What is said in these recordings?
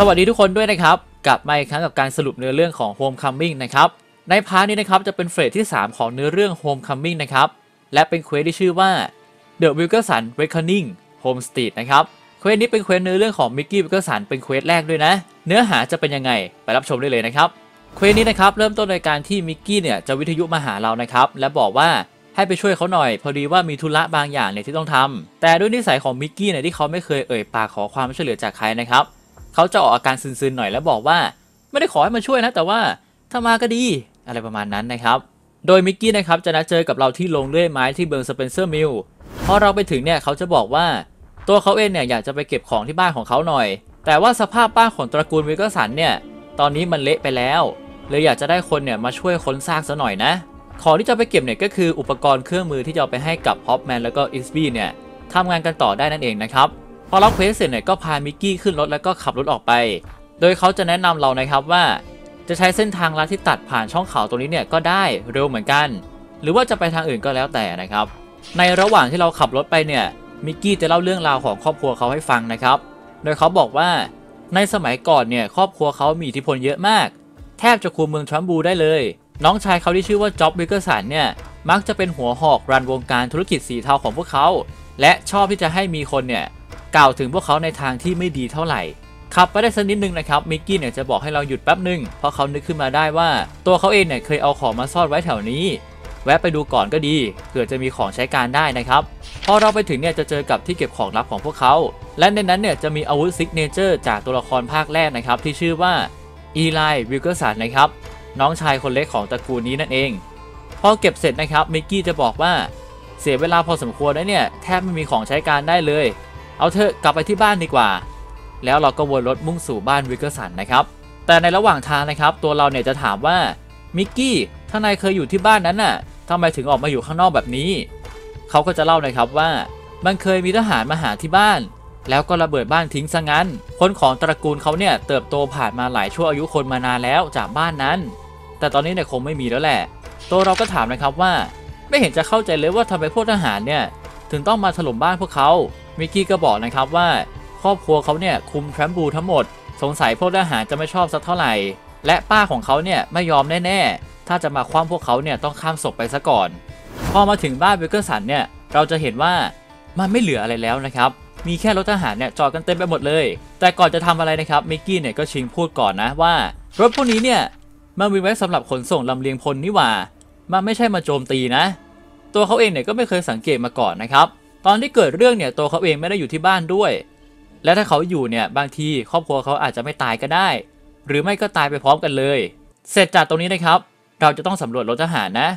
สวัสดีทุกคนด้วยนะครับ กลับมาอีกครั้งกับการสรุปเนื้อเรื่องของ Homecoming นะครับ ในพาร์ทนี้นะครับจะเป็นเฟสที่ 3 ของเนื้อเรื่อง Homecoming นะครับ และเป็นเควสที่ชื่อว่า The Wilkerson Reckoning Home Street นะครับ เควสนี้เป็นเควสเนื้อเรื่องของ Mickey Wilkerson เป็นเควสแรกด้วยนะ เนื้อหาจะเป็นยังไงไปรับชมได้เลยนะครับ เควสนี้นะครับเริ่มต้นโดยการที่มิกกี้เนี่ยจะวิทยุมาหาเรานะครับ และบอกว่าให้ไปช่วยเขาหน่อย พอดีว่ามีธุระบางอย่างเนี่ยที่ต้องทำแต่ด้วยนิสัยของมิกกี้เนี่ยที่เขาไม่เคยเอ่ยปากขอความช่วยเหลือจากใครนะครับ เขาจะออกอาการซึนๆหน่อยแล้วบอกว่าไม่ได้ขอให้มาช่วยนะ แต่ว่าถ้ามาก็ดีอะไรประมาณนั้นนะครับ โดยมิกกี้นะครับจะนัดเจอกับเราที่โรงเลื่อยไม้ที่เบิร์งสเปนเซอร์มิลพอเราไปถึงเนี่ยเขาจะบอกว่าตัวเขาเองเนี่ยอยากจะไปเก็บของที่บ้านของเขาหน่อย แต่ว่าสภาพบ้านของตระกูลวิลกสันเนี่ยตอนนี้มันเละไปแล้วเลยอยากจะได้คนเนี่ยมาช่วยค้นซากซะหน่อยนะ ของที่จะไปเก็บเนี่ยก็คืออุปกรณ์เครื่องมือที่จะไปให้กับฮอปแมนแล้วก็อิสบี้เนี่ยทำงานกันต่อได้นั่นเองนะครับ พอรับเควสเสร็จเนี่ยก็พามิกกี้ขึ้นรถแล้วก็ขับรถออกไป โดยเขาจะแนะนำเรานะครับว่า จะใช้เส้นทางลัดที่ตัดผ่านช่องเขาตรงนี้เนี่ยก็ได้เร็วเหมือนกัน หรือว่าจะไปทางอื่นก็แล้วแต่นะครับ ในระหว่างที่เราขับรถไปเนี่ยมิกกี้จะเล่าเรื่องราวของครอบครัวเขาให้ฟังนะครับ โดยเขาบอกว่าในสมัยก่อนเนี่ยครอบครัวเขามีอิทธิพลเยอะมาก แทบจะคุมเมืองทรัมบูได้เลย น้องชายเขาที่ชื่อว่าจ็อบวิกเกอร์สันเนี่ยมักจะเป็นหัวหอกรันวงการธุรกิจสีเทาของพวกเขา และชอบที่จะให้มีคนเนี่ย กล่าวถึงพวกเขาในทางที่ไม่ดีเท่าไหร่ขับไปได้สักนิดนึงนะครับมิกกี้เนี่ยจะบอกให้เราหยุดแป๊บหนึ่งเพราะเขานึกขึ้นมาได้ว่า ตัวเขาเองเนี่ยเคยเอาของมาซ่อนไว้แถวนี้ แวะไปดูก่อนก็ดีเผื่อจะมีของใช้การได้นะครับพอเราไปถึงเนี่ยจะเจอกับที่เก็บของลับของพวกเขา และในนั้นเนี่ยจะมีอาวุธซิกเนเจอร์จากตัวละครภาคแรกนะครับที่ชื่อว่าอีไลวิลเกอร์สันนะครับน้องชายคนเล็กของตระกูลนี้นั่นเอง พอเก็บเสร็จนะครับมิกกี้จะบอกว่าเสียเวลาพอสมควรนะเนี่ยแทบไม่มีของใช้การได้เลย เอาเถอะกลับไปที่บ้านดีกว่า แล้วเราก็วนรถมุ่งสู่บ้านวิกเกอร์สันนะครับ แต่ในระหว่างทางนะครับ ตัวเราเนี่ยจะถามว่ามิกกี้ถ้านายเคยอยู่ที่บ้านนั้นน่ะทำไมถึงออกมาอยู่ข้างนอกแบบนี้ เขาก็จะเล่านะครับว่ามันเคยมีทหารมาหาที่บ้าน แล้วก็ระเบิดบ้านทิ้งซะงั้น คนของตระกูลเขาเนี่ยเติบโตผ่านมาหลายชั่วอายุคนมานานแล้วจากบ้านนั้น แต่ตอนนี้เนี่ยคงไม่มีแล้วแหละ ตัวเราก็ถามนะครับว่า ไม่เห็นจะเข้าใจเลยว่าทำไมพวกทหารเนี่ยถึงต้องมาถล่มบ้านพวกเขา มิกกี้ก็บอกนะครับว่า ครอบครัวเขาเนี่ยคุมแทรมบูทั้งหมด สงสัยพวกทหารจะไม่ชอบสักเท่าไหร่ และป้าของเขาเนี่ยไม่ยอมแน่ๆ ถ้าจะมาคว้าพวกเขาเนี่ยต้องข้ามศพไปซะก่อน พอมาถึงบ้านเบเกอร์สันเนี่ยเราจะเห็นว่ามันไม่เหลืออะไรแล้วนะครับมีแค่รถทหารเนี่ยจอดกันเต็มไปหมดเลย แต่ก่อนจะทำอะไรนะครับมิกกี้เนี่ยก็ชิงพูดก่อนนะว่ารถพวกนี้เนี่ยมันมีไว้สำหรับขนส่งลำเลียงพลนี่หว่า มันไม่ใช่มาโจมตีนะ ตัวเขาเองเนี่ยก็ไม่เคยสังเกตมาก่อนนะครับ ตอนที่เกิดเรื่องเนี่ยตัวเขาเองไม่ได้อยู่ที่บ้านด้วย และถ้าเขาอยู่เนี่ยบางทีครอบครัวเขาอาจจะไม่ตายก็ได้ หรือไม่ก็ตายไปพร้อมกันเลย เสร็จจากตรงนี้นะครับ เราจะต้องสำรวจรถทหารนะ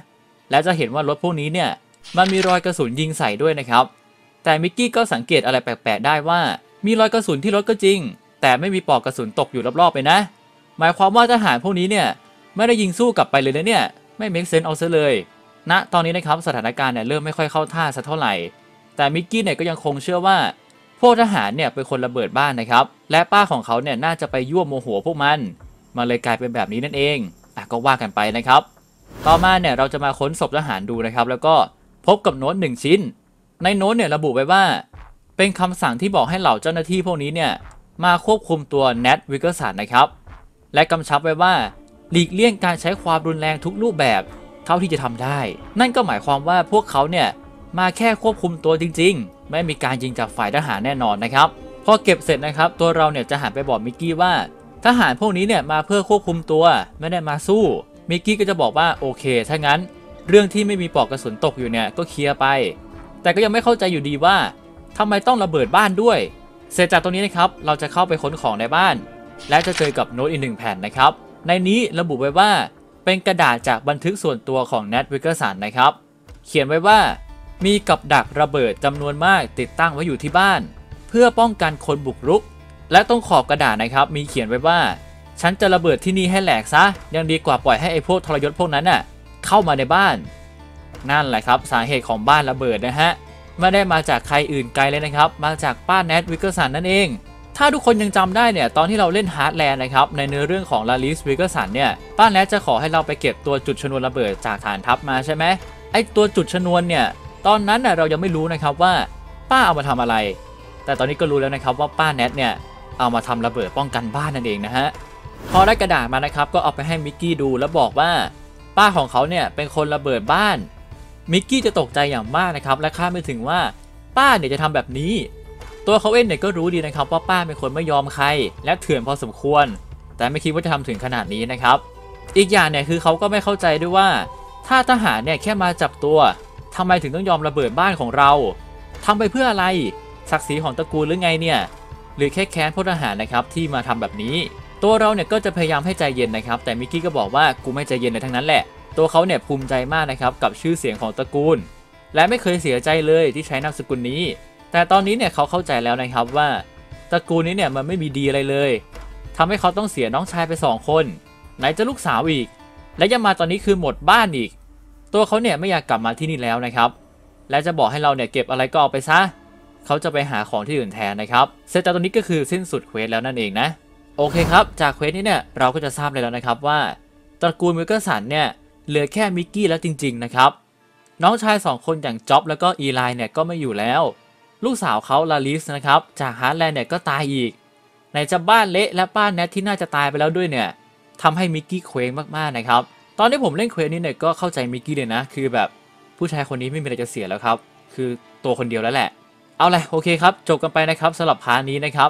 และจะเห็นว่ารถพวกนี้เนี่ยมันมีรอยกระสุนยิงใส่ด้วยนะครับ แต่มิกกี้ก็สังเกตอะไรแปลกๆได้ว่า มีรอยกระสุนที่รถก็จริง แต่ไม่มีปลอกกระสุนตกอยู่รอบๆไปนะ หมายความว่าทหารพวกนี้เนี่ยไม่ได้ยิงสู้กลับไปเลยนะเนี่ยไม่เมคเซนเอาซะเลยณนะตอนนี้นะครับสถานการณ์เนี่ยเริ่มไม่ค่อยเข้าท่าสักเท่าไหร่ แต่มิกกี้เนี่ยก็ยังคงเชื่อว่า พวกทหารเนี่ยเป็นคนระเบิดบ้านนะครับ และป้าของเขาเนี่ยน่าจะไปยั่วโมโหพวกมันมาเลยกลายเป็นแบบนี้นั่นเองอะก็ว่ากันไปนะครับ ต่อมาเนี่ยเราจะมาค้นศพทหารดูนะครับ แล้วก็พบกับโน้ตหนึ่งชิ้น ในโน้ตเนี่ยระบุไว้ว่า เป็นคำสั่งที่บอกให้เหล่าเจ้าหน้าที่พวกนี้เนี่ยมาควบคุมตัวแนทวิกเกอร์สันนะครับ และกำชับไว้ว่าหลีกเลี่ยงการใช้ความรุนแรงทุกรูปแบบเท่าที่จะทำได้ นั่นก็หมายความว่าพวกเขาเนี่ย มาแค่ควบคุมตัวจริง ๆ ไม่มีการยิงจากฝ่ายทหารแน่นอนนะครับพอเก็บเสร็จนะครับตัวเราเนี่ยจะหันไปบอกมิกกี้ว่า ทหารพวกนี้เนี่ยมาเพื่อควบคุมตัวไม่ได้มาสู้มิกกี้ก็จะบอกว่าโอเคถ้างั้น เรื่องที่ไม่มีปลอกกระสุนตกอยู่เนี่ยก็เคลียร์ไป แต่ก็ยังไม่เข้าใจอยู่ดีว่าทำไมต้องระเบิดบ้านด้วย เสร็จจากตรงนี้นะครับเราจะเข้าไปค้นของในบ้าน และจะเจอกับโน้ตอีกหนึ่งแผ่นนะครับในนี้ระบุไว้ว่าเป็นกระดาษจากบันทึกส่วนตัวของแนทวิกเกอร์สันนะครับ เขียนไว้ว่า มีกับดักระเบิดจำนวนมากติดตั้งไว้อยู่ที่บ้าน เพื่อป้องกันคนบุกรุก และตรงขอบกระดาษนะครับ มีเขียนไว้ว่า ฉันจะระเบิดที่นี่ให้แหลกซะ ยังดีกว่าปล่อยให้ไอ้พวกทรยศพวกนั้นน่ะเข้ามาในบ้าน นั่นแหละครับ สาเหตุของบ้านระเบิดนะฮะไม่ได้มาจากใครอื่นไกลเลยนะครับ มาจากป้าแนทวิกเกอร์สันนั่นเอง ถ้าทุกคนยังจำได้เนี่ย ตอนที่เราเล่นฮาร์ดแลนด์นะครับ ในเนื้อเรื่องของลาลิสวิกเกอร์สันเนี่ย ป้าแนทจะขอให้เราไปเก็บตัวจุดชนวนระเบิดจากฐานทัพมาใช่ไหมไอตัวจุดชนวนเนี่ย ตอนนั้นน่ะเรายังไม่รู้นะครับว่าป้าเอามาทำอะไร แต่ตอนนี้ก็รู้แล้วนะครับว่าป้าแนทเนี่ยเอามาทำระเบิดป้องกันบ้านนั่นเองนะฮะพอได้กระดาษมานะครับก็เอาไปให้มิกกี้ดูแล้วบอกว่า ป้าของเขาเนี่ยเป็นคนระเบิดบ้านมิกกี้จะตกใจอย่างมากนะครับและคาดไม่ถึงว่าป้าเนี่ยจะทำแบบนี้ ตัวเขาเองเนี่ยก็รู้ดีนะครับว่าป้าเป็นคนไม่ยอมใคร และเถื่อนพอสมควร แต่ไม่คิดว่าจะทำถึงขนาดนี้นะครับ อีกอย่างเนี่ยคือเขาก็ไม่เข้าใจด้วยว่า ถ้าทหารเนี่ยแค่มาจับตัว ทำไมถึงต้องยอมระเบิดบ้านของเราทำไปเพื่ออะไร ศักดิ์ศรีของตระกูลหรือไงเนี่ย หรือแค่แค้นพลทหารนะครับที่มาทำแบบนี้ ตัวเราเนี่ยก็จะพยายามให้ใจเย็นนะครับ แต่มิกกี้ก็บอกว่ากูไม่ใจเย็นเลยทั้งนั้นแหละ ตัวเขาเนี่ยภูมิใจมากนะครับกับชื่อเสียงของตระกูล และไม่เคยเสียใจเลยที่ใช้นามสกุลนี้ แต่ตอนนี้เนี่ยเขาเข้าใจแล้วนะครับว่าตระกูลนี้เนี่ยมันไม่มีดีอะไรเลยทำให้เขาต้องเสียน้องชายไปสองคน ไหนจะลูกสาวอีก และยังมาตอนนี้คือหมดบ้านอีก ตัวเขาเนี่ยไม่อยากกลับมาที่นี่แล้วนะครับ และจะบอกให้เราเนี่ยเก็บอะไรก็เอาไปซะเขาจะไปหาของที่อื่นแทนนะครับเสร็จจากตรงนี้ก็คือสิ้นสุดเควสแล้วนั่นเองนะ โอเคครับ จากเควสนี้เนี่ยเราก็จะทราบเลยแล้วนะครับว่าตระกูลมิลเกอร์สันเนี่ยเหลือแค่มิกกี้แล้วจริง ๆนะครับ น้องชายสองคนอย่างจ็อบแล้วก็อีไลน์เนี่ยก็ไม่อยู่แล้ว ลูกสาวเขาลาลิสนะครับจากฮาร์ดแลนด์เนี่ยก็ตายอีกไหนจะบ้านเละและบ้านแนทที่น่าจะตายไปแล้วด้วยเนี่ยทำให้มิกกี้เคว้งมากๆนะครับ ตอนที่ผมเล่นเควสนี้เนี่ยก็เข้าใจมิกกี้เลยนะ คือแบบผู้ชายคนนี้ไม่มีอะไรจะเสียแล้วครับ คือตัวคนเดียวแล้วแหละ เอาเลยโอเคครับ จบกันไปนะครับสำหรับพาร์ทนี้นะครับ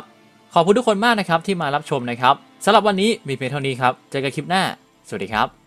ขอบคุณทุกคนมากนะครับที่มารับชมนะครับสำหรับวันนี้มีเพียงเท่านี้ครับ เจอกันคลิปหน้า สวัสดีครับ